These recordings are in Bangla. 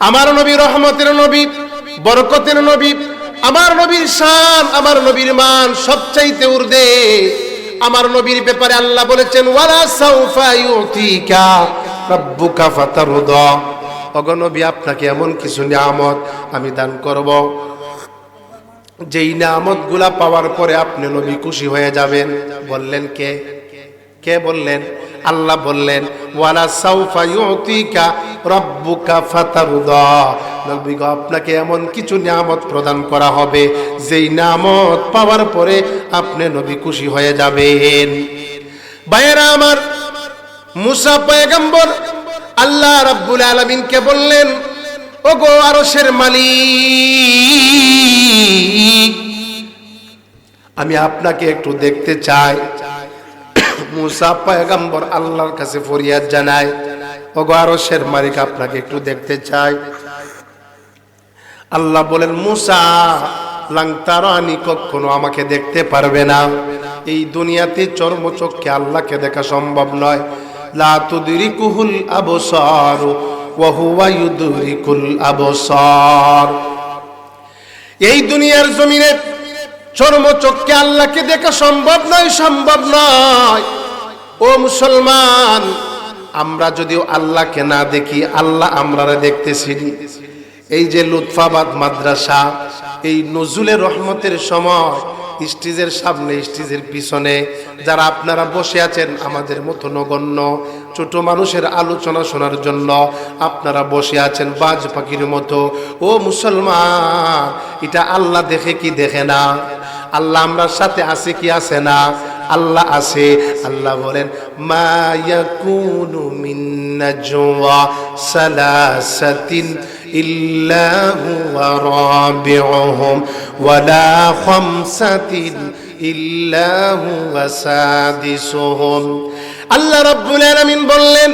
আমার নবী রহমতের নবী, বরকতের নবী, আমার নবীর শান, আমার নবীর মান সবচাইতে উর্দে। আমার নবীর ব্যাপারে আল্লাহ বলেছেন, ওয়ালা সাউফা ইউতিকা রাব্বুকা ফাতারদা। ওগো নবী, আপনাকে এমন কিছু নিয়ামত আমি দান করব। যেই নিয়ামতগুলা পাওয়ার পরে আপনি নবী খুশি হয়ে যাবেন। বললেন কে? কে বললেন? আল্লাহ বললেন, ওয়ালা সাউফা ইউতিকা রাব্বুকা ফাতারদা। নবী গো আপনাকে এমন কিছু নিয়ামত প্রদান করা হবে, যেই নিয়ামত পাওয়ার পরে আপনি নবী খুশি হয়ে যাবেন। ভাইয়েরা আমার, মুসা পয়গম্বর আল্লাহ রাব্বুল আলামিনকে বললেন, ওগো আরশের মালিক, আমি আপনাকে একটু দেখতে চাই। মুসা পয়গম্বর আল্লাহর কাছে ফরিয়াদ জানায়, ওগো আরশের মালিক, আপনাকে একটু দেখতে চাই। আল্লাহ বলেন, মুসা, লাংতারানি কখনো আমাকে দেখতে পারবে না। এই দুনিয়াতে চর্মচক্ষে আল্লাহকে দেখা সম্ভব নয়। লা তুদরিকুহুল আবসার ওয়া হুয়া ইউদরিকুল আবসার। এই দুনিয়ার জমিনে চর্মচক্ষে আল্লাহকে দেখা সম্ভব নয় সম্ভব নয়। ও মুসলমান, আমরা যদিও আল্লাহকে না দেখি, আল্লাহ আমরা দেখতেছি এই যে লুৎফাবাদ মাদ্রাসা, এই নজরুলের রহমতের সময় স্টেজের সামনে, স্টেজের পিছনে যারা আপনারা বসে আছেন, আমাদের মতো নগণ্য, ছোট মানুষের আলোচনা শোনার জন্য আপনারা বসে আছেন বাজ পাখির মতো। ও মুসলমান, এটা আল্লাহ দেখে কি দেখে না? আল্লাহ আমরার সাথে আছে কি আছে না? আল্লাহ আছে। আল্লাহ বলেন, মা ইয়াকুনু মিন নাজওয়া সালাসাতিন ইল্লা হুয়া রাবিউহুম ওয়ালা খামসাতিন ইল্লা হুয়া সাদিসুহুম। আল্লাহ রাব্বুল আলামিন বললেন,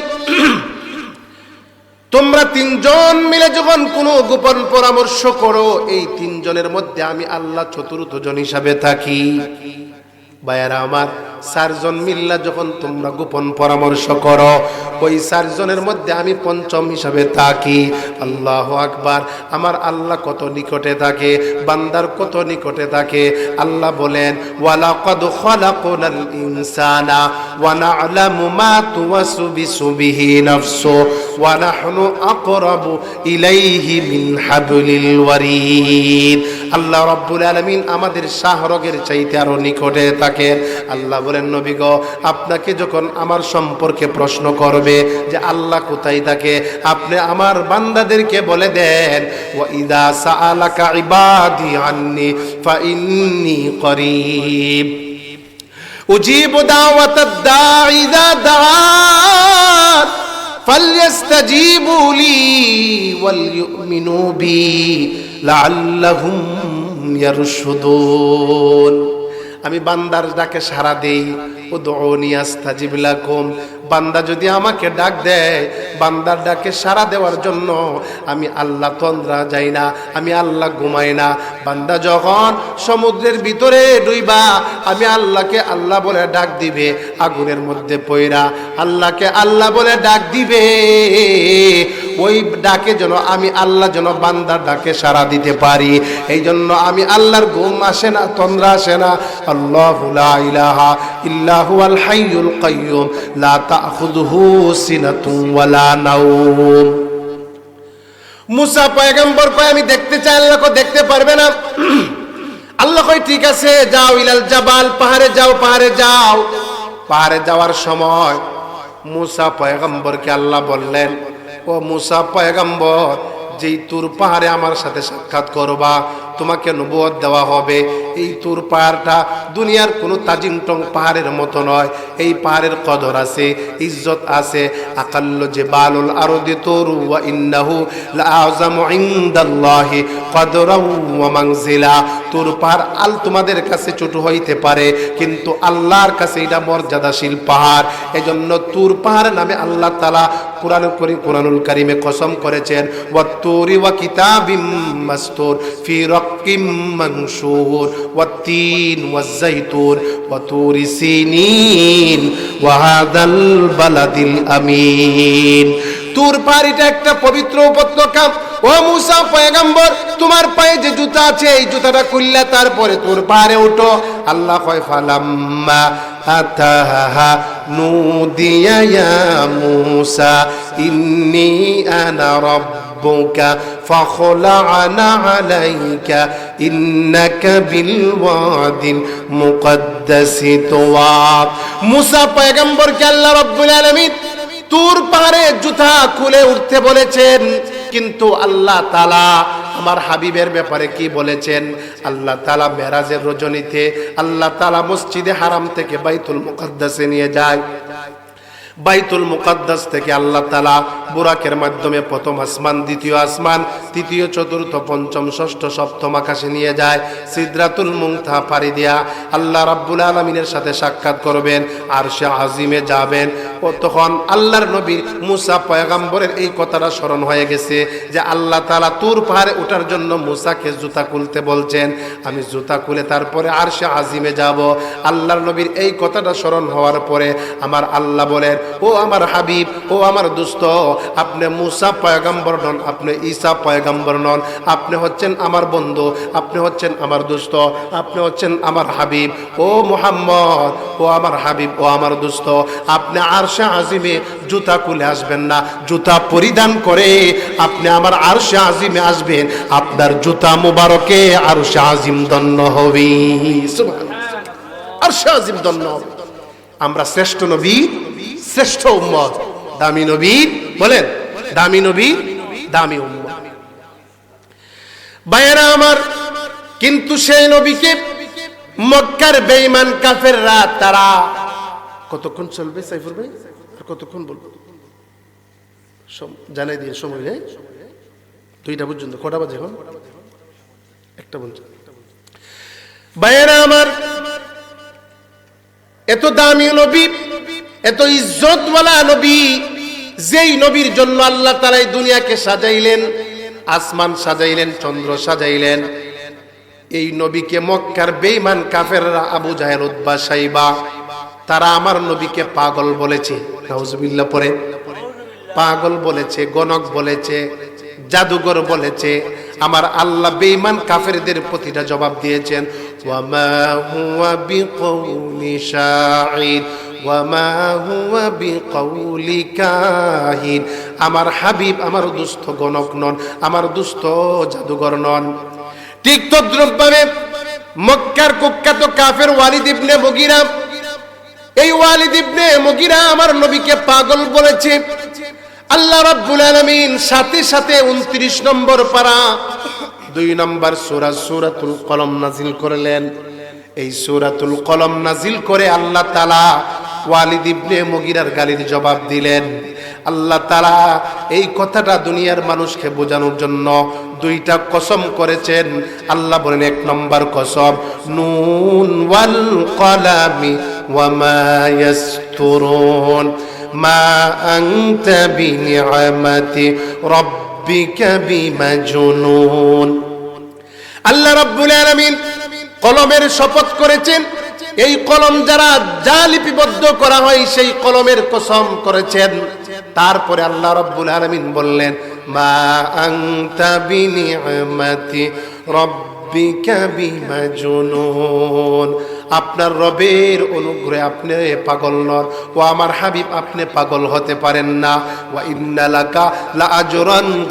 তোমরা তিনজন মিলে যখন কোনো গোপন পরামর্শ করো, এই তিনজনের মধ্যে আমি আল্লাহ চতুর্থ জন হিসাবে থাকি। ভাইয়ারা আমার চারজন মিল্লা যখন তোমরা গোপন পরামর্শ করো, ওই চারজনের মধ্যে আমি পঞ্চম হিসাবে থাকি। আল্লাহ আকবার। আমার আল্লাহ কত নিকটে থাকে, বান্দার কত নিকটে থাকে। আল্লাহ বলেন, ওয়ালাকাদ খালাকুনাল ইনসানা ওয়া না'লামু মা তুওয়াসু বিহি নাফসু ওয়া নাহনু আকরাবু ইলাইহি মিন হাবলিল ওয়ারিদ। আল্লাহ রাব্বুল আলামিন আমাদের শাহরগের চাইতে আরো নিকটে থাকেন আল্লাহ বলেন নবী গো আপনাকে যখন আমার সম্পর্কে প্রশ্ন করবে যে আল্লাহ কোথায় থাকে আপনি আমার বান্দাদেরকে বলে দেন ওয়া ইদা সাআলাকা ইবাদি আন্নি ফা ইন্নী করিব উজিবু দাওয়াতাদ দাঈ ইযা দাআন فليستجيبوا لي وليؤمنوا بي لعلهم يرشدون আমি বান্দার ডাকে সারা দেই ও দৌনি আস্তাজিব লাকুম। বান্দা যদি আমাকে ডাক দেয়, বান্দার ডাকে সারা দেওয়ার জন্য আমি আল্লাহ তন্দ্রা যাই না, আমি আল্লাহ ঘুমাই না। বান্দা যখন সমুদ্রের ভিতরে ডুইবা, আমি আল্লাহকে আল্লাহ বলে ডাক দিবে, আগুনের মধ্যে পইরা আল্লাহকে আল্লাহ বলে ডাক দিবে। ওই ডাকে যেন আমি আল্লাহ যেন বান্দার ডাকে সারা দিতে পারি। এই জন্য আমি আল্লাহর ঘুম আসে না, তন্দ্রা আসে না। আল্লাহ লা ইলাহা ইল্লাহু আল হাইয়ুল কাইয়ুম, লা তাখুযুহু সিনাতুন ওয়ালা নাওম। মুসা পয়গম্বর কয়, আমি দেখতে চাই, আল্লাহ কো দেখতে পারবে না। আল্লাহ কয়, ঠিক আছে, যাও ইলাল জাবাল, পাহাড়ে যাও পাহাড়ে যাও। পাহাড়ে যাওয়ার সময় মুসা পয়গম্বরকে আল্লাহ বললেন ও মুসা পয়গম্বর যেই তুর পাহাড়ে আমার সাথে সাক্ষাৎ করবা তোমাকে নবুয়ত দেওয়া হবে। এই তোর পাহাড়টা দুনিয়ার কোনো তাজিং টং পাহাড়ের মতো নয়। এই পাহাড়ের কদর আছে, ইজ্জত আছে। আকাল্ল যে বালুল আরও দে তরু ওয়া ইন্নাহু ইনদাল্লাহি কদরাও ওয়া মানজিলা। তুর পাহাড় আল তোমাদের কাছে ছোট হইতে পারে, কিন্তু আল্লাহর কাছে এটা মর্যাদাশীল পাহাড়। এজন্য তুর পাহাড় নামে আল্লাহ তালা কোরআন করি কোরআনুল কারিমে কসম করেছেন ওয়াত্তুরি ওয়া কিতাবিম মাসতুর, ফি রক্কিম মানশুর ওয়াত্তিন ওয়াজ্জাইতুন ওয়াতুর সিনিন ওয়া হাদাল বালাদিল আমিন তুর পাহাড় একটা পবিত্র উপত্যকা ও মুসা তোমার পায়ে যে জুতা আছে এই জুতাটা খুললে তারপরে তোর পারে উঠো আল্লাহ কয় ফালাম্মা আতাহা নুদিয়া মুসা ইন্নি আনা রাব্বুকা فخلعنا عليك إنك بالواد المقدس طوى মুসা পয়গম্বরকে আল্লাহ রাব্বুল আলামিন তুর পাহাড়ে জুতা খুলে উঠতে বলেছেন কিন্তু আল্লাহ তালা আমার হাবিবের ব্যাপারে কি বলেছেন আল্লাহ তালা মেরাজের রজনীতে আল্লাহ তালা মসজিদে হারাম থেকে বাইতুল মুকদ্দাসে নিয়ে যায় বাইতুল মুকাদ্দাস থেকে আল্লাহ তালা বুরাকের মাধ্যমে প্রথম আসমান, দ্বিতীয় আসমান, তৃতীয়, চতুর্থ, পঞ্চম, ষষ্ঠ, সপ্তম আকাশে নিয়ে যায়। সিদ্রাতুল মুংথা পাড়ি দিয়া আল্লাহ রাব্বুল আলমিনের সাথে সাক্ষাৎ করবেন আর সে আজিমে যাবেন। ও তখন আল্লাহর নবী মুসা পয়গাম্বরের এই কথাটা স্মরণ হয়ে গেছে যে আল্লাহ তালা তুর পাহাড়ে ওঠার জন্য মুসাকে জুতা খুলতে বলছেন, আমি জুতা খুলে তারপরে আর সে আজিমে যাব। আল্লাহর নবীর এই কথাটা স্মরণ হওয়ার পরে আমার আল্লাহ বলেন ও আমার হাবিব, ও আমার দুস্থ আপনি মুসা পয়গাম্বর নন, আপনি ঈসা পয়গাম্বর নন। আপনি হচ্ছেন আমার বন্ধু, আপনি হচ্ছেন আমার দুস্থ আপনি হচ্ছেন আমার হাবিব। ও মুহাম্মদ, ও আমার হাবিব, ও আমার দুস্থ আপনি আরশে আজিমে জুতা খুলে আসবেন না, জুতা পরিধান করে আপনি আমার আরশে আজিমে আসবেন, আপনার জুতা মুবারকে আরশে আজিম দন্ন হবে। আরশে আজিম হবে। আমরা শ্রেষ্ঠ নবী শ্রেষ্ঠ উম্মত। দামি নবী, বলেন, দামি নবী, দামি উম্মত। ভাইয়েরা আমার, কিন্তু সেই নবীকে মক্কার বেঈমান কাফেররা, তারা কতক্ষণ চলবে সাইফুর ভাই? আর কতক্ষণ বলব? জানাই দিয়ে সময় নেই। দুইটা পর্যন্ত, কটা বাজে এখন? একটা পর্যন্ত। ভাইয়েরা আমার, এত দামি নবী এত ইজ্জতওয়ালা নবী, যেই নবীর জন্য আল্লাহ তারা এই দুনিয়াকে সাজাইলেন, আসমান সাজাইলেন, চন্দ্র সাজাইলেন। এই নবীকে মক্কার বেঈমান কাফেররা আবু জাহেল উদ্বা সাইবা, তারা আমার নবীকে পাগল বলেছে। পরে পাগল বলেছে, গণক বলেছে, জাদুঘর বলেছে। আমার আল্লাহ বেইমান কাফেরদের প্রতিটা জবাব দিয়েছেন ওয়ামা হুয়া বিকৌলি কাহিন। আমার হাবিব আমার দুস্থ গণক নন, আমার দুস্থ জাদুঘর নন। ঠিক তদ্রুপভাবে মক্কার কুখ্যাত কাফের ওয়ালিদ ইবনে মুগিরা, এই ওয়ালিদ ইবনে মুগিরা আমার নবীকে পাগল বলেছে। আল্লাহ রাব্বুল আলামিন সাথে সাথে 29 নম্বর পারা, দুই নম্বর সূরা সূরাতুল কলম নাজিল করলেন। এই সূরাতুল কলম নাজিল করে আল্লাহ তাআলা ওয়ালিদ ইবনে মুগিরার গালির জবাব দিলেন, আল্লাহ তাআলা এই কথাটা দুনিয়ার মানুষকে বোঝানোর জন্য দুইটা কসম করেছেন। আল্লাহ বলেন, এক নম্বর কসম, নুন ওয়াল কলামি ওয়ামা ইয়াসতুরুন, মা আনতা বিনিআমাতি রাব্বিকা বিমাজনুন। আল্লাহ রাব্বুল আলামিন কলমের শপথ করেছেন এই কলম যারা যা লিপিবদ্ধ করা হয়, সেই কলমের কসম করেছেন। তারপরে আল্লাহ রাব্বুল আলামিন বললেন আপনার রবের অনুগ্রহে আপনি পাগল নন, ও আমার হাবিব, আপনি পাগল হতে পারেন না।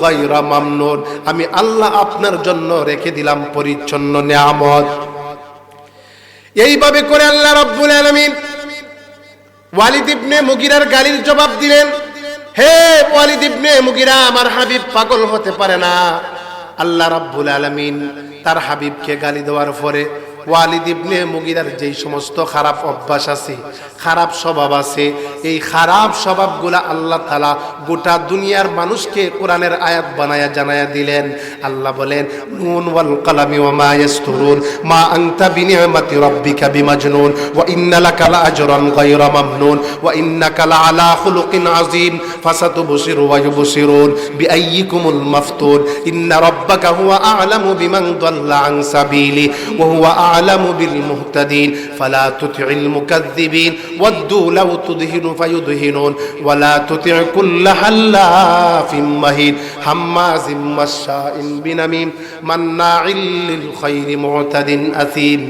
গায়রা মামনুন। আমি আল্লাহ আপনার জন্য রেখে দিলাম পরিচ্ছন্ন নিয়ামত। এইভাবে করে আল্লাহ রব্বুল আলমিন ওয়ালিদ ইবনে মুগিরার গালির জবাব দিলেন, হে ওয়ালিদ ইবনে মুগিরা, আমার হাবিব পাগল হতে পারে না। আল্লাহ রব্বুল আলমিন তার হাবিবকে গালি দেওয়ার পরে ওয়ালিদ ইবনে মুগিরার যেই সমস্ত খারাপ অভ্যাস আছে, খারাপ স্বভাব আছে, এই খারাপ স্বভাবগুলা আল্লাহ তালা গোটা দুনিয়ার মানুষকে কোরআনের আয়াত বানায়া জানায়া দিলেন। আল্লাহ বলেন, নুন ওয়াল কালামি ওয়া মা ইয়াসতুরুন, মা আনতা বিনিআমাতি রাব্বিকা বিমাজনুন, ওয়া ইন্না লাকা লাআজরান গায়রা মামনুন, ওয়া ইন্নাকা লাআলা খুলুকিন আযীম ফাসাতুবসিরু ওয়া ইউবসিরুন বিআইয়িকুমুল মাফতুন, ইন্না রাব্বাকা হুয়া আ'লামু বিমান দাল্লা আন সাবিলি, ওয়া হুয়া আলামু বিল মুহতাদিন ফালা তুতিল মুকাদ্দিবিন ওয়াদ্দু লাউ তুদহিনু ফায়ুদহিনুন ওয়ালা তুতি কুল্লা হাল্লাফিম মাহিন হাম্মাজিম মাশাইন বিনামিম মান্নাইল লিল খাইরি মুহতাদিন আসিম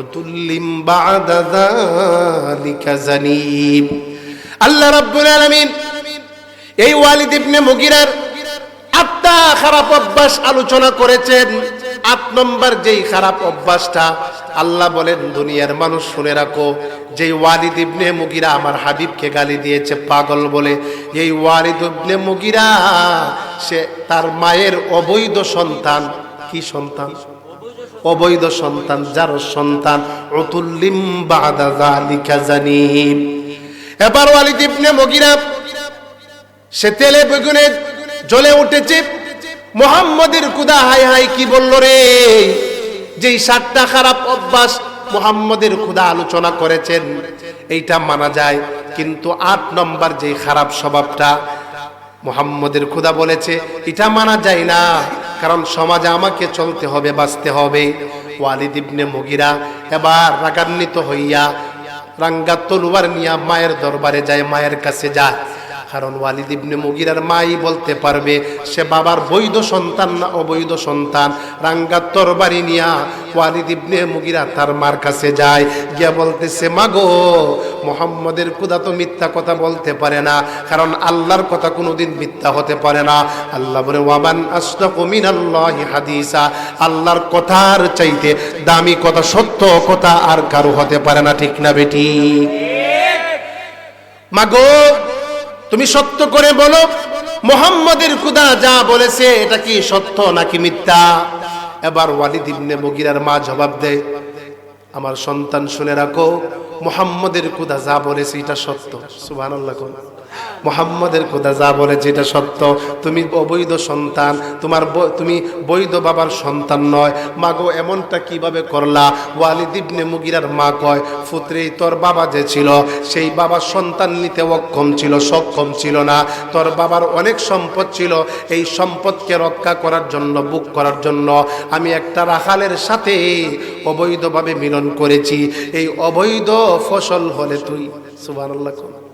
উতুল্লিম বা'দা যালিকা জানিম আল্লাহ রাব্বুল আলামিন এই ওয়ালিদ ইবনে মুগিরার আত্মা খারাপ অভ্যাস আলোচনা করেছেন। আট নম্বর যেই খারাপ অভ্যাসটা, আল্লাহ বলেন, দুনিয়ার মানুষ শুনে রাখো, যেই ওয়ালিদ ইবনে মুগিরা আমার হাবিবকে গালি দিয়েছে, পাগল বলে, এই ওয়ালিদ ইবনে মুগিরা, সে তার মায়ের অবৈধ সন্তান। কি সন্তান? অবৈধ সন্তান, যার সন্তান অতুল্লিম বাদা জালিকা জানিম। এবার ওয়ালিদ ইবনে মুগিরা, সে তেলে বেগুনে জ্বলে উঠেছে মোহাম্মদের কুদা হাই হাই কি বলল রে? যেই সাতটা খারাপ অভ্যাস মোহাম্মদের খুদা আলোচনা করেছেন, এইটা মানা যায়। কিন্তু আট নম্বর যে খারাপ স্বভাবটা মোহাম্মদের খুদা বলেছে, এটা মানা যায় না। কারণ সমাজে আমাকে চলতে হবে, বাঁচতে হবে। ওয়ালিদ ইবনে মগিরা এবার রাগান্বিত হইয়া রাঙ্গা তলুয়ার নিয়া মায়ের দরবারে যায়, মায়ের কাছে যায়। কারণ ওয়ালিদ ইবনে মুগিরার মাই বলতে পারবে, সে বাবার বৈধ সন্তান না অবৈধ সন্তান। রাঙ্গা তরবারি নিয়া ওয়ালিদ ইবনে মুগিরা তার মার কাছে যায়, গিয়া বলতেছে, মাগো, মোহাম্মদের কুদা তো মিথ্যা কথা বলতে পারে না, কারণ আল্লাহর কথা কোনোদিন মিথ্যা হতে পারে না। আল্লাহ বলে, ওয়ামান মিনাল্লাহি হাদিসা। আল্লাহর কথার চাইতে দামি কথা, সত্য কথা আর কারও হতে পারে না, ঠিক না বেটি? মাগো তুমি সত্য করে বলো, মোহাম্মদের খুদা যা বলেছে, এটা কি সত্য নাকি মিথ্যা? এবার ওয়ালিদ ইবনে মুগিরার মা জবাব দেয়, আমার সন্তান শুনে রাখো, মোহাম্মদের কুদা যা বলেছে, এটা সত্য। সুবহানাল্লাহ কোন। মোহাম্মদের খোদা যা বলেছে এটা সত্য। তুমি অবৈধ সন্তান, তোমার তুমি বৈধ বাবার সন্তান নয়। মাগো এমনটা কীভাবে করলা? ওয়ালিদ মুগিরার মা কয়, ফুত্রে, তোর বাবা যে ছিল, সেই বাবার সন্তান নিতে অক্ষম ছিল, সক্ষম ছিল না। তোর বাবার অনেক সম্পদ ছিল, এই সম্পদকে রক্ষা করার জন্য, বুক করার জন্য। আমি একটা রাখালের সাথে অবৈধভাবে মিলন করেছি। এই অবৈধ ফসল হলে তুই কোন।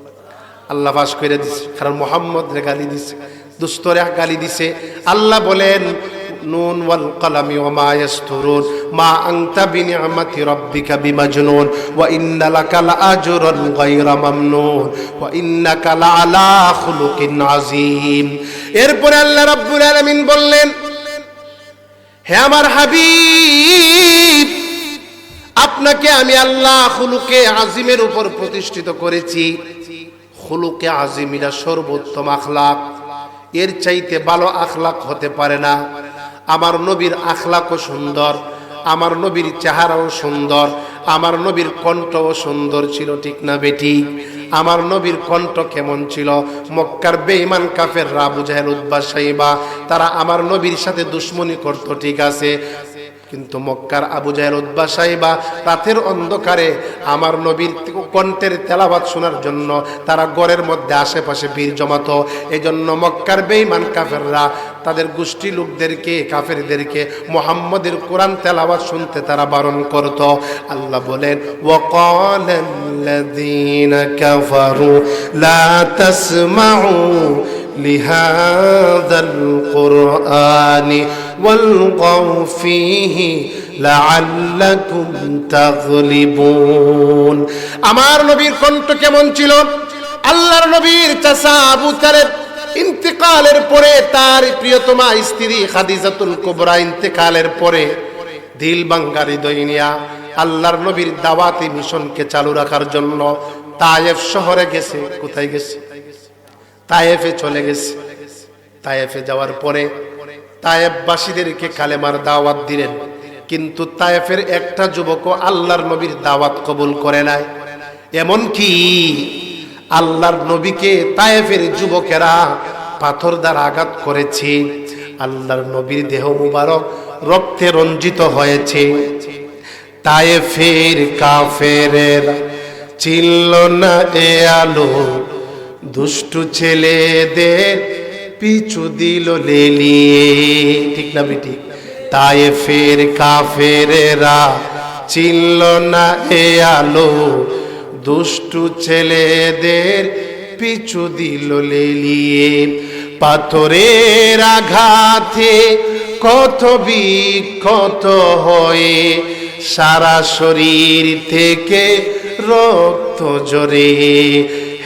আল্লাহ বাস করে দিছে, কারণ মোহাম্মদ রে গালি দিছে, দুস্তরে গালি দিছে। আল্লাহ বলেন, নুন ওয়াল কলামি ওয়া মা ইয়াসতুরুন, মা আনতা বিনিআমাতি রাব্বিকা বিমাজনুন, ওয়া ইন্না লাকা গায়রা মামনুন, ওয়া ইন্নাকা লাআলা খুলুকিন আযীম। এরপরে আল্লাহ রাব্বুল আলামিন বললেন, হে আমার হাবিব, আপনাকে আমি আল্লাহ খুলুকে আজিমের উপর প্রতিষ্ঠিত করেছি। খুলুকে আজিমিরা সর্বোত্তম আখলাক। এর চাইতে ভালো আখলাক হতে পারে না। আমার নবীর আখলাকও সুন্দর, আমার নবীর চেহারাও সুন্দর, আমার নবীর কণ্ঠও সুন্দর ছিল, ঠিক না বেটি? আমার নবীর কণ্ঠ কেমন ছিল? মক্কার বেঈমান কাফের রাবু জাহেল উদ্বাস সাইবা, তারা আমার নবীর সাথে দুশ্মনী করতো, ঠিক আছে? কিন্তু মক্কার আবু জাহেল উদ্বা সাহেবা রাতের অন্ধকারে আমার নবীর কণ্ঠের তেলাবাদ শোনার জন্য তারা গড়ের মধ্যে আশেপাশে ভিড় জমাতো এই জন্য মক্কার বেইমান কাফেররা তাদের গোষ্ঠী লোকদেরকে কাফেরদেরকে মোহাম্মদের কোরআন তেলাবাদ শুনতে তারা বারণ করত আল্লাহ বলেন وقال الذين كفروا لا تسمعوا لهذا القرآن والغوا فيه لعلكم تغلبون আমার নবীর কণ্ঠ কেমন ছিল আল্লাহর নবীর চাচা আবু তালেব ইন্তেকালের পরে তার প্রিয়তমা স্ত্রী খাদিজাতুল কুবরা ইন্তেকালের পরে দিল বাঙ্গার হৃদয় নিয়া আল্লাহর নবীর দাওয়াতি মিশনকে চালু রাখার জন্য তায়েফ শহরে গেছে কোথায় গেছে তায়েফে চলে গেছে তায়েফে যাওয়ার পরে তায়েফবাসীদেরকে কালেমার দাওয়াত দিলেন। কিন্তু তায়েফের একটা যুবকও আল্লাহর নবীর দাওয়াত কবুল করে নাই। এমন কি আল্লাহর নবীকে তায়েফের যুবকেরা পাথর দ্বারা আঘাত করেছে। আল্লাহর নবীর দেহ মুবারক রক্তে রঞ্জিত হয়েছে। তায়েফের কাফের চিনল না এ আলো, দুষ্টু ছেলেদের পিছু দিল ঠিক না বেটি? তায়েফের কাফেরেরা চিনল না এ আলো। দুষ্টু ছেলেদের পিছু দিল লেলিয়ে। পাথরের আঘাতে কত বিক্ষত হয়ে সারা শরীর থেকে রক্ত জরে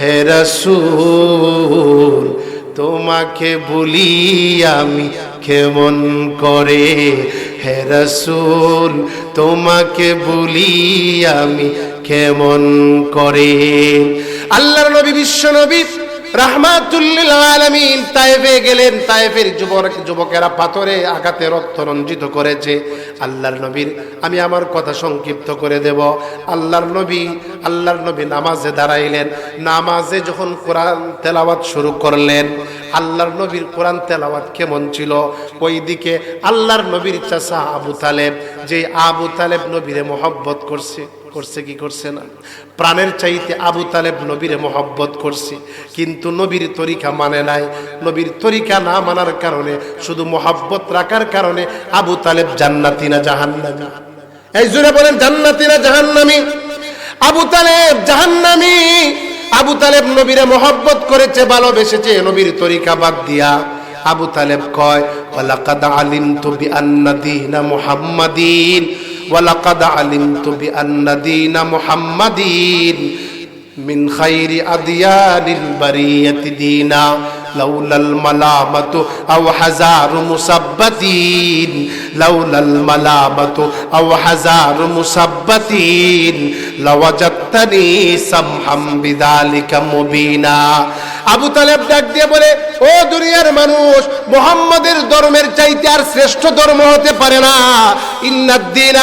হেরাসুল তোমাকে বলি আমি কেমন করে? হেরাসুল তোমাকে বলি আমি কেমন করে? আল্লাহর নবী বিশ্ব নবী রাহমাতুল্লিল আলামিন তায়েফে গেলেন, তায়েফের যুবক, যুবকেরা পাথরে আঘাতে রক্ত রঞ্জিত করেছে। আল্লাহর নবীর, আমি আমার কথা সংক্ষিপ্ত করে দেব। আল্লাহর নবী আল্লাহর নবী নামাজে দাঁড়াইলেন। নামাজে যখন কোরআন তেলাওয়াত শুরু করলেন আল্লাহর নবীর কোরআন তেলাওয়াত কেমন ছিল? ওইদিকে আল্লাহর নবীর চাচা আবু তালেব যে আবু তালেব নবীরে মহব্বত করছে করছে কি করছে না? প্রাণের চাইতে আবু তালেব নবীরে মহব্বত করছে, কিন্তু নবীর তরিকা মানে নাই। নবীর তরিকা না মানার কারণে, শুধু মোহাব্বত রাখার কারণে আবু তালেব জান্নাতি না জাহান্নামি। এই জুড়ে বলেন, জান্নাতি না জাহান্নামি? আবু তালেব জাহান্নামি। আবু তালেব নবীরে মোহব্বত করেছে, ভালোবেসেছে নবীর তরিকা বাদ দিয়া। আবু তালেব কয়, ওয়ালাকাদ আলিমতু বিআন্না দীনা মুহাম্মাদিন, ওয়ালাকাদ আলিমতু বিআন্না দিনা মুহাম্মাদিন, মিন খাইরি আদিয়ানিল বারিয়াতি দীনা। লাউলাল মালামাতু আও হাজারু মুসাব্বাতিন। লাউলাল মালামাতু আও হাজারু মুসাব্বাতিন। লাওয়াজাত্তানি সামহাম মুবিনা। আবু তালেব ডাক দিয়ে বলে, ও দুনিয়ার মানুষ, মোহাম্মদের ধর্মের চাইতে আর শ্রেষ্ঠ ধর্ম হতে পারে না। ইন্নাদ্দিন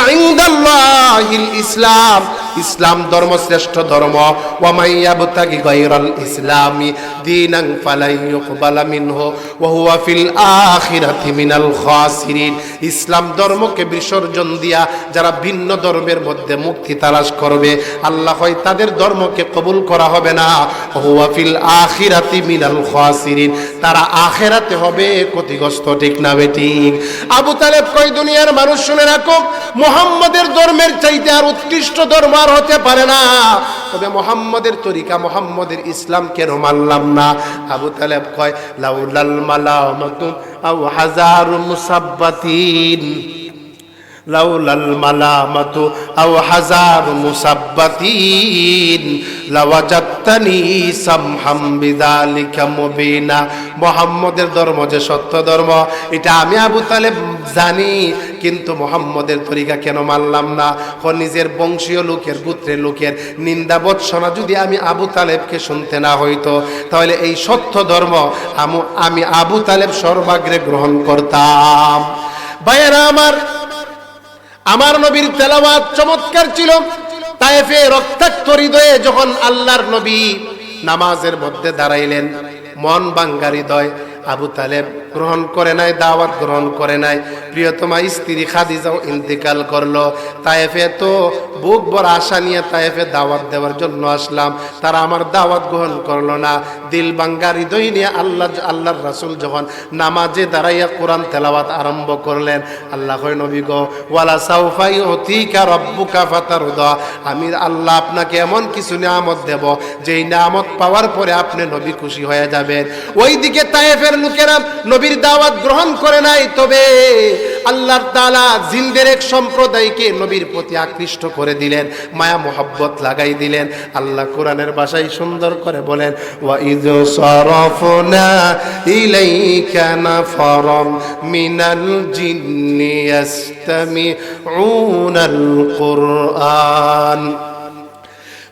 ইসলাম। ইসলাম ধর্ম। শ্রেষ্ঠ ধর্ম ওয়ামাইয়াবতাগি গায়রাল ইসলামি দীনান ফালাই মিনহু ওয়া হুয়া ফিল আখিরাতি মিনাল খাসিরিন। ইসলাম ধর্মকে বিসর্জন দিয়া যারা ভিন্ন ধর্মের মধ্যে মুক্তি তালাশ করবে, আল্লাহ হয় তাদের ধর্মকে কবুল করা হবে না। হুয়া ফিল আখিরাতি মিনাল খাসিরিন। তারা আখেরাতে হবে ক্ষতিগ্রস্ত, ঠিক না বেঠিক আবু তালেব কয়, দুনিয়ার মানুষ শুনে রাখো, মোহাম্মদের ধর্মের চাইতে আর উৎকৃষ্ট ধর্ম আর হতে পারে না। তবে মোহাম্মদের তরিকা, মোহাম্মদের ইসলাম কেন মানলাম না? আবু তালেব কয়, লাউলাল আও হাজার মুসাব্বাতিন। লাউলাল মালামাতু আও হাজার মুসাব্বাতিন। লাওয়াজাত্তানি সামহাম বিযালিকা মুবিনা। মুহাম্মদের ধর্ম যে সত্য ধর্ম, এটা আমি আবু তালেব জানি, কিন্তু মোহাম্মদের তরিকা কেন মানলাম না? ও নিজের বংশীয় লোকের, পুত্রের লোকের নিন্দা বৎসনা যদি আমি আবু তালেবকে শুনতে না হইতো, তাহলে এই সত্য ধর্ম আমি আবু তালেব সর্বাগ্রে গ্রহণ করতাম। ভাইয়েরা আমার আমার নবীর তেলাওয়াত চমৎকার ছিল। তায়েফে রক্তাক্ত হৃদয়ে যখন আল্লাহর নবী নামাজের মধ্যে দাঁড়াইলেন, মন বাঙ্গা হৃদয়। আবু তালেব গ্রহণ করে নাই, দাওয়াত গ্রহণ করে নাই। প্রিয়তমা স্ত্রী খাদিজাও ইন্তেকাল করল। তায়েফে তো বুক বড় আশা নিয়ে তায়েফে দাওয়াত দেওয়ার জন্য আসলাম। তারা আমার দাওয়াত গ্রহণ করল না। দিল বাঙ্গা হৃদয় নিয়ে আল্লাহ আল্লাহর রাসূল যখন নামাজে দাঁড়াইয়া কোরআন তেলাওয়াত আরম্ভ করলেন, আল্লাহ কয়, নবী গো, ওয়ালা সাউফাই অতিকা রব্বুকা ফাতারুদা। আমি আল্লাহ আপনাকে এমন কিছু নিয়ামত দেব, যেই নিয়ামত পাওয়ার পরে আপনি নবী খুশি হয়ে যাবেন। ওইদিকে তায়েফের লোকেরা নবীর দাওয়াত গ্রহণ করে নাই, তবে আল্লাহর তাআলা জিনদের এক সম্প্রদায়কে নবীর প্রতি আকৃষ্ট করে দিলেন, মায়া, মোহাব্বত লাগাই দিলেন। আল্লাহ কোরআনের ভাষায় সুন্দর করে বলেন, ওয়া সারাফনা ইলাইকা নাফারাম মিনাল জিন্নি ইয়াস্তামিউনাল কুরআন।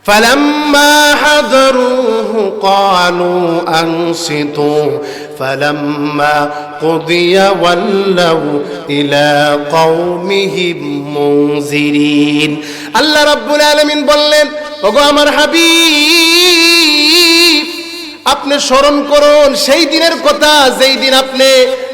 فلما حضروه قالوا أنصتوا فلما قضي ولوا إلى قومهم منذرين আল্লাহ রাব্বুল আলামিন বললেন ওগো আমার হাবিব আপনি স্মরণ করুন সেই দিনের কথা যেই দিন আপনি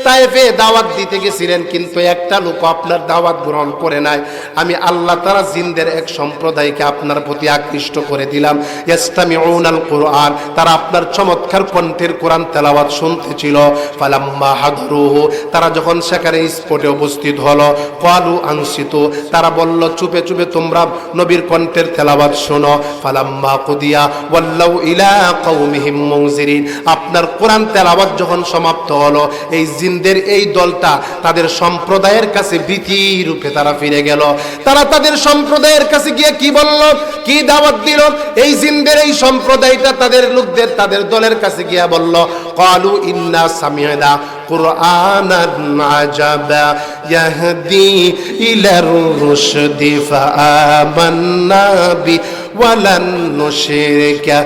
তাইফে দাওয়াত দিতে গেছিলেন, কিন্তু একটা লোক আপনার দাওয়াত গ্রহণ করে নাই। আমি আল্লাহ তারা জিনদের এক সম্প্রদায়কে আপনার প্রতি আকৃষ্ট করে দিলাম। ইয়াস্তামিউনাল কোরআন, তারা আপনার চমৎকার কণ্ঠের কোরআন তেলাওয়াত শুনতেছিল। ফালাম্মা হাদরুহু, তারা যখন সেখানে স্পটে উপস্থিত হলো কালু আনসিত, তারা বলল, চুপে চুপে তোমরা নবীর কণ্ঠের তেলাওয়াত শোনো। ফালাম্মা কুদিয়া, ওয়াল্লাউ ইলা কওমিহিম মুনজিরিন। আপনার কোরআন তেলাওয়াত যখন সমাপ্ত হলো, এই জিনদের এই দলটা তাদের সম্প্রদায়ের কাছে ভীতি রূপে তারা ফিরে গেল তারা তাদের সম্প্রদায়ের কাছে গিয়ে কি বলল কি দাওয়াত দিল এই জিনদের এই সম্প্রদায়টা তাদের লোকদের তাদের দলের কাছে গিয়া বলল কালু ইন্না সামিয়না قرآنا عجبا يهدي إلى الرشد فآمنا به ওয়ালান নুশরিকা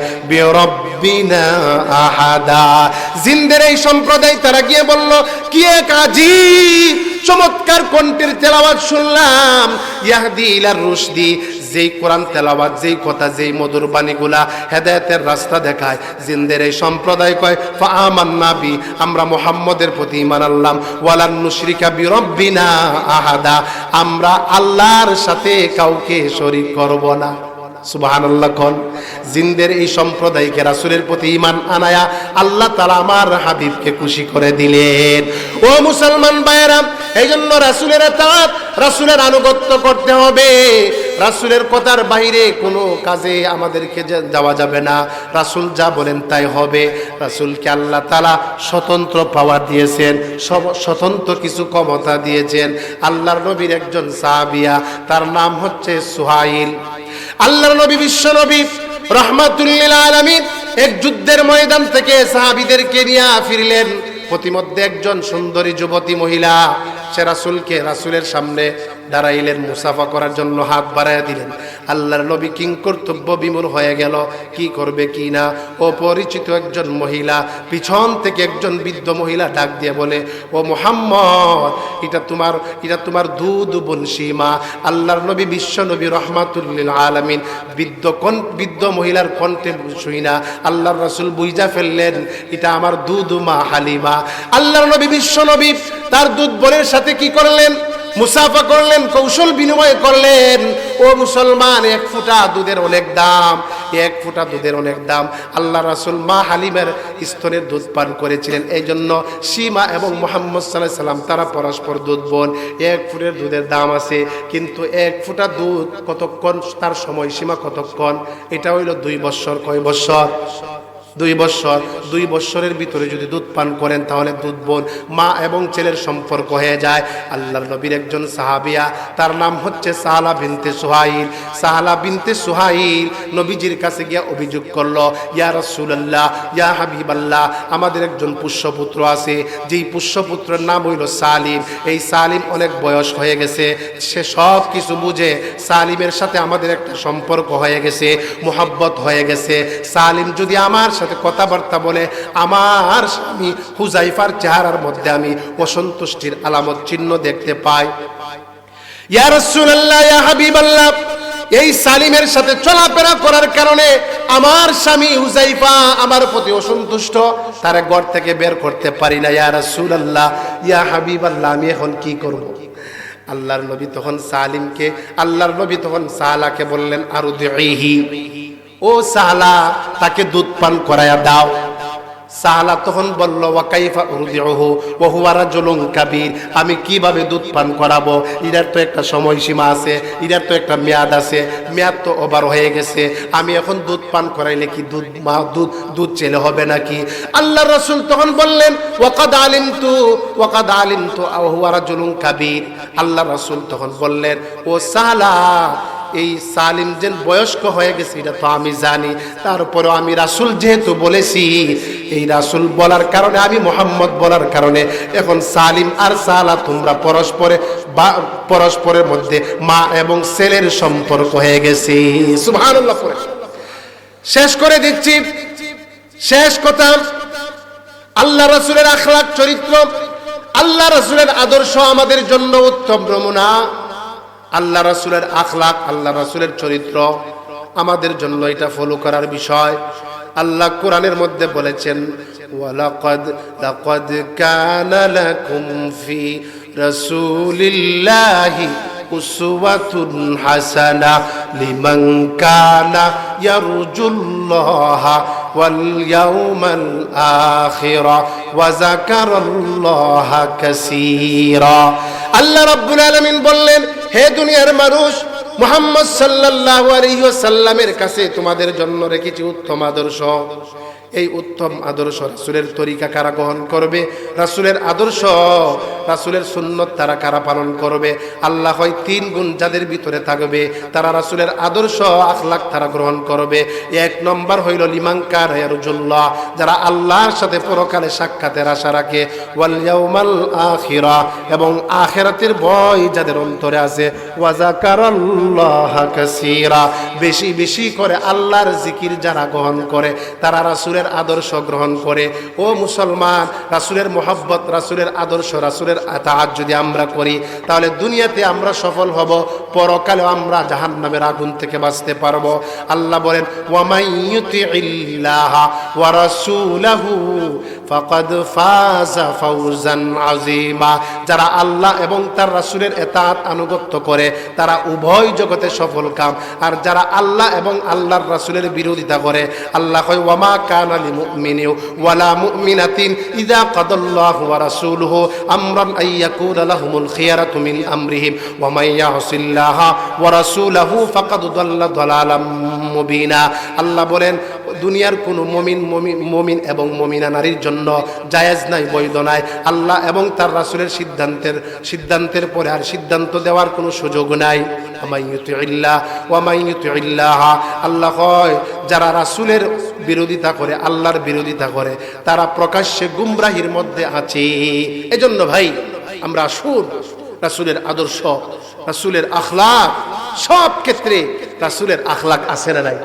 এই সম্প্রদায় তারা গিয়ে বলল, কি এক চমৎকার কণ্ঠের তেলাওয়াত শুনলাম। ইয়াহদি রুশদি, যেই কোরআন তেলাওয়াত, যেই কথা, যেই মধুর বাণীগুলা হেদায়তের রাস্তা দেখায়। জিন্দের এই সম্প্রদায় কয়, ফা আমরা মোহাম্মদের প্রতি ইমান আল্লাম ওয়ালান নুশরিকা বিরব্বিনা আহাদা, আমরা আল্লাহর সাথে কাউকে শরিক করব না। জিন্দের এই সম্প্রদায়কে রাসূলের প্রতি ঈমান আনায়া আল্লাহ তাআলা আমার হাবিবকে খুশি করে দিলেন। ও মুসলমান ভাইয়েরা এই জন্য রাসূলের তাআত রাসূলের আনুগত্য করতে হবে। রাসূলের কথার বাইরে কোনো কাজে আমাদেরকে যাওয়া যাবে না। রাসূল যা বলেন তাই হবে। রাসূলকে আল্লাহ তাআলা স্বতন্ত্র পাওয়ার দিয়েছেন স্বতন্ত্র কিছু ক্ষমতা দিয়েছেন। আল্লাহর নবীর একজন সাহাবিয়া, তার নাম হচ্ছে সুহাইল। আল্লাহর নবী, বিশ্ব নবী, রহমাতুল্লিল আলামিন এক যুদ্ধের ময়দান থেকে সাহাবিদেরকে নিয়ে ফিরলেন। প্রতিমধ্যে একজন সুন্দরী যুবতী মহিলা, সে রাসুলকে, রাসুলের সামনে দাঁড়াইলেন, মুসাফা করার জন্য হাত বাড়াইয়া দিলেন। আল্লাহর নবী কিং কর্তব্য বিমূল হয়ে গেল। কি করবে কি না? অপরিচিত একজন মহিলা, পিছন থেকে একজন বৃদ্ধ মহিলা ডাক দিয়ে বলে, ও মোহাম্মদ, এটা তোমার এটা তোমার দুধ বংশী মা। আল্লাহর নবী বিশ্ব নবী রহমাতুল্লিল আলামিন, বৃদ্ধ কোন, বৃদ্ধ মহিলার কণ্ঠে শুই না। আল্লাহর রসুল বুঝা ফেললেন, এটা আমার দুধ মা হালিমা। আল্লাহর নবী বিশ্ব নবী তার দুধ বোনের সাথে কি করলেন? মুসাফা করলেন, কৌশল বিনিময় করলেন। ও মুসলমান, এক ফুটা দুধের অনেক দাম, এক ফুটা দুধের অনেক দাম। আল্লাহ রাসুল মা হালিমের স্তনের দুধ পান করেছিলেন। এই জন্য সীমা এবং মোহাম্মদ সাল্লাহ সাল্লাম, তারা পরস্পর দুধ বোন। এক ফুটের দুধের দাম আছে, কিন্তু এক ফুটা দুধ কতক্ষণ তার সময়সীমা কতক্ষণ? এটা হইল দুই বৎসর, কয় বৎসর? দুই বৎসর দুই বৎসরের ভিতরে যদি দুধ পান করেন, তাহলে দুধ বোন, মা এবং ছেলের সম্পর্ক হয়ে যায়। আল্লাহ নবীর একজন সাহাবিয়া, তার নাম হচ্ছে সাহালা বিনতে সোহাইল। সাহালা বিনতে সোহাইল নবীজির কাছে গিয়া অভিযোগ করল, ইয়া রসুল্লাহ ইয়া হাবিবাল্লাহ, আমাদের একজন পুষ্যপুত্র আছে, যেই পুষ্যপুত্রের নাম হইল সালিম। এই সালিম অনেক বয়স হয়ে গেছে, সে সব কিছু বুঝে সালিমের সাথে আমাদের একটা সম্পর্ক হয়ে গেছে, মোহাব্বত হয়ে গেছে। সালিম যদি আমার সাথে কথাবার্তা বলে, আমার স্বামী হুজাইফার চেহারার মধ্যে আমি অসন্তুষ্টির আলামত চিহ্ন দেখতে পাই। এই সালিমের সাথে চলাফেরা করার কারণে আমার স্বামী হুজাইফা আমার প্রতি অসন্তুষ্ট, তার ঘর থেকে বের করতে পারি না। ইয়া রাসূলুল্লাহ, ইয়া হাবিবাল্লাহ, আমি এখন কি করব? আল্লাহর নবী তখন সালিমকে, আল্লাহর নবী তখন সালাকে বললেন, আরু দিহি ও সালা তাকে দুধ পান করায়া দাও। সাহালা তখন বলল ওয়াকাইফা আমি কীভাবে দুধ পান করাবো? এটার তো একটা সময়সীমা আছে এটার তো একটা মেয়াদ আছে, মেয়াদ তো ওভার হয়ে গেছে, আমি এখন দুধ পান করাইলে কি দুধ মা, দুধ দুধ চেলে হবে নাকি? আল্লাহ রসুল তখন বললেন, ওয়াকাদ আলিমতু ওয়াকাদ আলিমতু, ওয়া হুয়া রাজুলুন কাবীর। আল্লাহ রসুল তখন বললেন, ও সাহালা এই সালিম যে বয়স্ক হয়ে গেছে, এটা তো আমি জানি। তারপরেও আমি রাসুল যেহেতু বলেছি, এই রাসুল বলার কারণে, আমি মোহাম্মদ বলার কারণে, এখন সালিম আর সালা তোমরা পরস্পরে বা, পরস্পরের মধ্যে মা এবং ছেলের সম্পর্ক হয়ে গেছে। শেষ করে দিচ্ছি। শেষ কথা, আল্লাহ রাসুলের আখলাক চরিত্র, আল্লাহ রাসুলের আদর্শ আমাদের জন্য উত্তম নমুনা। আল্লাহ রাসুলের আখলাক, আল্লাহ রাসুলের চরিত্র। আমাদের জন্য এটা ফলো করার বিষয়। আল্লাহ কোরআনের মধ্যে বলেছেন, ওয়ালাকাদ, লাকাদ কানা লাকুম ফি রাসূলিল্লাহি উসওয়াতুন হাসানা লিমান কানা ইয়ারজুল্লাহা ওয়াল ইয়াউমাল আখিরা ওয়া যাকারাল্লাহা কাসীরা। আল্লাহ রাব্বুল আলামিন বললেন হে দুনিয়ার মানুষ মোহাম্মদ সাল্লাহ আলাইহি ওয়াসাল্লামের কাছে তোমাদের জন্য রেখেছি উত্তম আদর্শ। এই উত্তম আদর্শ রাসুলের তরিকা কারা গ্রহণ করবে? রাসুলের আদর্শ, রাসুলের সুন্নত তারা কারা পালন করবে? আল্লাহ হয় তিন গুণ যাদের ভিতরে থাকবে, তারা রাসুলের আদর্শ আখলাক তারা গ্রহণ করবে। এক নম্বর হইল লিমাঙ্কার হেরুজুল্লাহ যারা আল্লাহর সাথে পরকালে সাক্ষাতের আশা রাখে। ওয়াল আখিরা, এবং আখেরাতের ভয় যাদের অন্তরে আছে। ওয়াজাকারাল্লাহ কাসীরা, বেশি বেশি করে আল্লাহর জিকির যারা গ্রহণ করে, তারা রাসূলের আদর্শ গ্রহণ করে। ও মুসলমান, রাসুলের মোহাব্বত, রাসুলের আদর্শ, রাসুলের তাহাজ যদি আমরা করি, তাহলে দুনিয়াতে আমরা সফল হব, পরকালেও আমরা জাহান নামের আগুন থেকে বাঁচতে পারব। আল্লাহ বলেন ওয়ামাইয়ুতিল্লাহ ওয়া রাসূলাহু ফাকাদ ফাজা ফাউজান আযীমা। যারা আল্লাহ এবং তার রাসূলের এতাত আনুগত্য করে, তারা উভয় জগতে সফল কাম। আর যারা আল্লাহ এবং আল্লাহর রাসূলের বিরোধিতা করে, আল্লাহ কয় ওয়ামা কানা লিমুমিনি ওয়ালা মুমিনাতিন ইযা কাদাল্লাহু ওয়া রাসূলুহু আমরান আইয়াকুনা লাহুমুল খিয়ারাতু মিন আমরিহিম। ওয়া ইয়াসিল্লাহা ওয়া রাসূলুহু ফাকাদ দাল্লা দালালাম মুবিনা। আল্লাহ বলেন, দুনিয়ার কোনো মমিন মমিন এবং মমিনা নারীর জন্য জায়েজ নাই, বৈধ নাই। আল্লাহ এবং তার রাসূলের সিদ্ধান্তের সিদ্ধান্তের পরে আর সিদ্ধান্ত দেওয়ার কোনো সুযোগ নাই। আল্লাহ কয়, যারা রাসূলের বিরোধিতা করে, আল্লাহর বিরোধিতা করে, তারা প্রকাশ্যে গুমরাহির মধ্যে আছে। এজন্য ভাই, আমরা আসুন রাসূলের আদর্শ রাসূলের আখলাক সব ক্ষেত্রে রাসূলের আখলাক আছে না নাই?